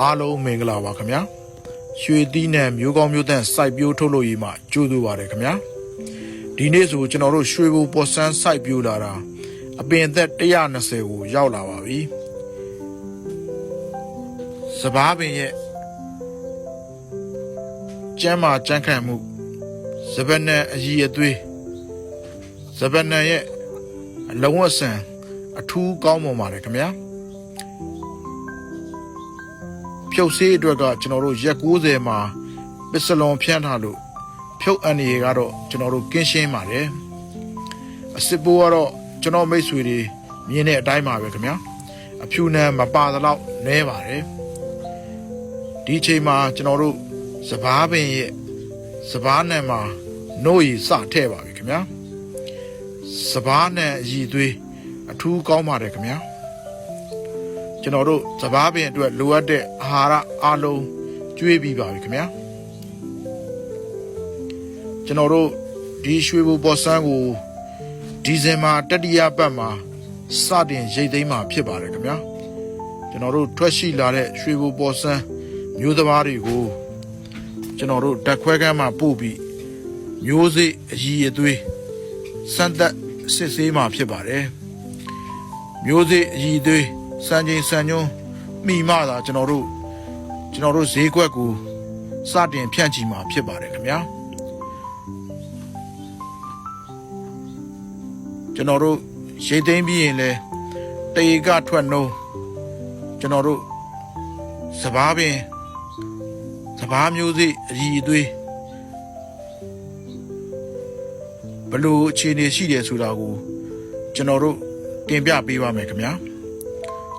အားလုံးမင်္ဂလာပါခင်ဗျာရွှေသီးနဲ့မျိုးကောင်းမျိုးသန့်စိုက်ပျိုးထုတ်လို့ရမှကြိုးတူပါတယ်ခင်ဗျာဒီနေ့ဆိုကျွန်တော်တို့ရွှေဘူပေါ်ဆန်းစိုက်ပျိုးလာတာအပင်သက်120ကိုရောက်လာပါပြီစပားပင်ရဲ့ကျမ်းမာကြမ်းခံမှုစပနံအည်အသွေးစပနံရဲ့အလုံးဝဆန်အထူးကောင်းမွန်ပါတယ်ခင်ဗျာ ဖြုတ်ဆေးအတွက်ကကျွန်တော်တို့ရက်90မှာပစ္စလွန်ဖြန့်ထားလို့ဖြုတ်အန်ရီကတော့ကျွန်တော်တို့ကင်းရှင်းပါတယ်အစစ်ပိုးကတော့ကျွန်တော်မိတ်ဆွေတွေမြင်တဲ့အတိုင်းပါပဲခင်ဗျာအဖြူနံမပါသလောက်နဲပါတယ်ဒီအချိန်မှာကျွန်တော်တို့စပားပင်ရဲ့စပားနံမှာနို့ရီစထည့်ပါပြီခင်ဗျာစပားနံအည်သွေးအထူးကောင်းပါတယ်ခင်ဗျာ ကျွန်တော်တို့စပားပင်အတွက်လိုအပ်တဲ့အာဟာရအလုံးကျွေးပြီးပါပြီခင်ဗျာကျွန်တော်တို့ဒီရွှေဘူပေါ်ဆန်းကိုဒီဇင်ဘာတတိယပတ်မှာစတင်ရိတ်သိမ်းမှာဖြစ်ပါတယ်ခင်ဗျာကျွန်တော်တို့ထွက်ရှိလာတဲ့ရွှေဘူပေါ်ဆန်းမျိုးစဘာတွေကိုကျွန်တော်တို့ဓာတ်ခွဲကမ်းမှာပို့ပြီးမျိုးစေ့အည်အသွေးစမ်းသက်စစ်ဆေးမှာဖြစ်ပါတယ်မျိုးစေ့အည်သွေး စံချိန်စံညွန်းမိမသာကျွန်တော်တို့ကျွန်တော်တို့ဈေးကွက်ကိုစတင်ဖြန့်ချီမှာဖြစ်ပါတယ်ခင်ဗျာကျွန်တော်တို့ရိတ်သိမ်းပြီးရင်လဲတရေကထွက်နှုံးကျွန်တော်တို့စပားပင်စပားမျိုးစေ့အည်သွေးဘလို့အခြေအနေရှိတယ်ဆိုတာကိုကျွန်တော်တို့တင်ပြပေးပါမယ်ခင်ဗျာ